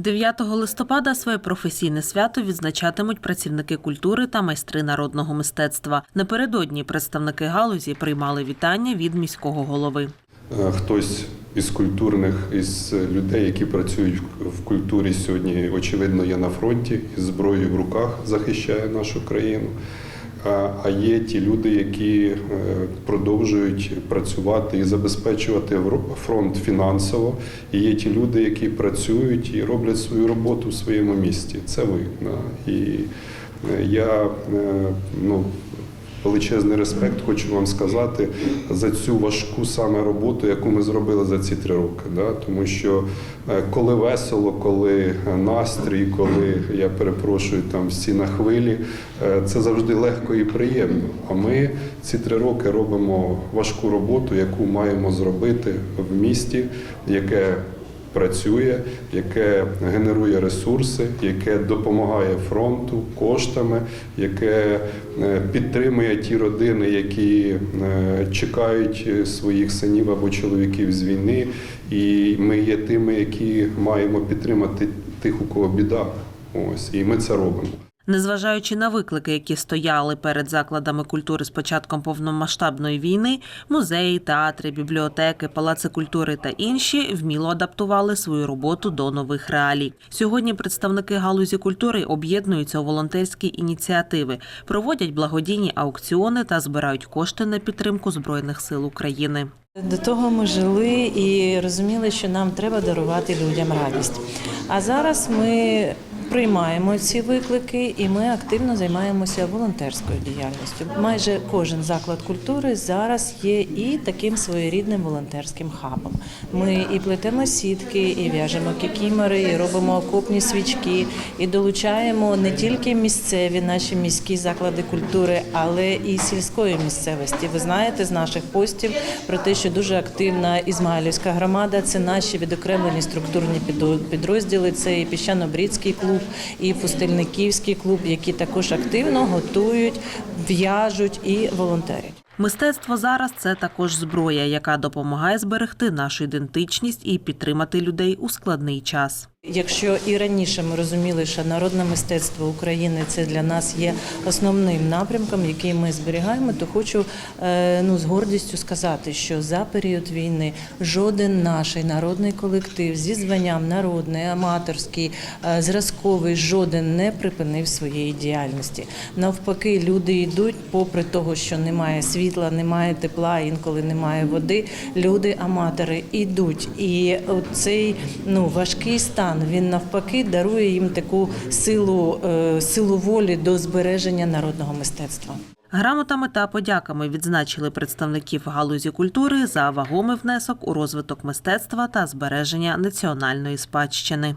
9 листопада своє професійне свято відзначатимуть працівники культури та майстри народного мистецтва. Напередодні представники галузі приймали вітання від міського голови. Е, Хтось із культурних, із людей, які працюють в культурі сьогодні, очевидно, є на фронті із в руках захищає нашу країну. А- є ті люди, які е, продовжують працювати і забезпечувати фронт фінансово. І є ті люди, які працюють і роблять свою роботу в своєму місті. Це ви. І е, я е, ну, величезний респект хочу вам сказати за цю важку саме роботу, яку ми зробили за ці три роки. Да? Тому що е, коли весело, коли настрій, коли я перепрошую там всі на хвилі, е, це завжди легко і приємно. А ми ці три роки робимо важку роботу, яку маємо зробити в місті, яке працює, яке генерує ресурси, яке допомагає фронту коштами, яке е, підтримує ті родини, які е, чекають е, своїх синів або чоловіків з війни. І ми є тими, які маємо підтримати тих, у кого біда. Ось і ми це робимо. Незважаючи на виклики, які стояли перед закладами культури з початком повномасштабної війни, музеї, театри, бібліотеки, палаци культури та інші вміло адаптували свою роботу до нових реалій. Сьогодні представники галузі культури об'єднуються у волонтерські ініціативи, проводять благодійні аукціони та збирають кошти на підтримку збройних сил України. До того ми жили і розуміли, що нам треба дарувати людям радість. А зараз ми приймаємо ці виклики і ми активно займаємося волонтерською діяльністю. Майже кожен заклад культури зараз є і таким своєрідним волонтерським хабом. Ми і плетемо сітки, і в'яжемо кікімори, і робимо окопні свічки, і долучаємо не тільки місцеві наші міські заклади культури, але і сільської місцевості. Ви знаєте з наших постів про те, що дуже активна Ізмаїлівська громада це наші відокремлені структурні підрозділи. Це і піщано-брідський клуб, і пустельниківський клуб, які також активно готують, в'яжуть і волонтерять. Мистецтво зараз це також зброя, яка допомагає зберегти нашу ідентичність і підтримати людей у складний час. Якщо і раніше ми розуміли, що народне мистецтво України це для нас є основним напрямком, який ми зберігаємо, то хочу е, ну з гордістю сказати, що за період війни жоден наш народний колектив зі званням народний, аматорський, е, зразковий, жоден не припинив своєї діяльності. Навпаки, люди йдуть, попри того, що немає світла, немає тепла, інколи немає води. Люди, аматори, йдуть. І цей ну важкий стан він навпаки дарує їм таку силу, е, силу волі до збереження народного мистецтва. Грамотами та подяками відзначили представників галузі культури за вагомий внесок у розвиток мистецтва та збереження національної спадщини.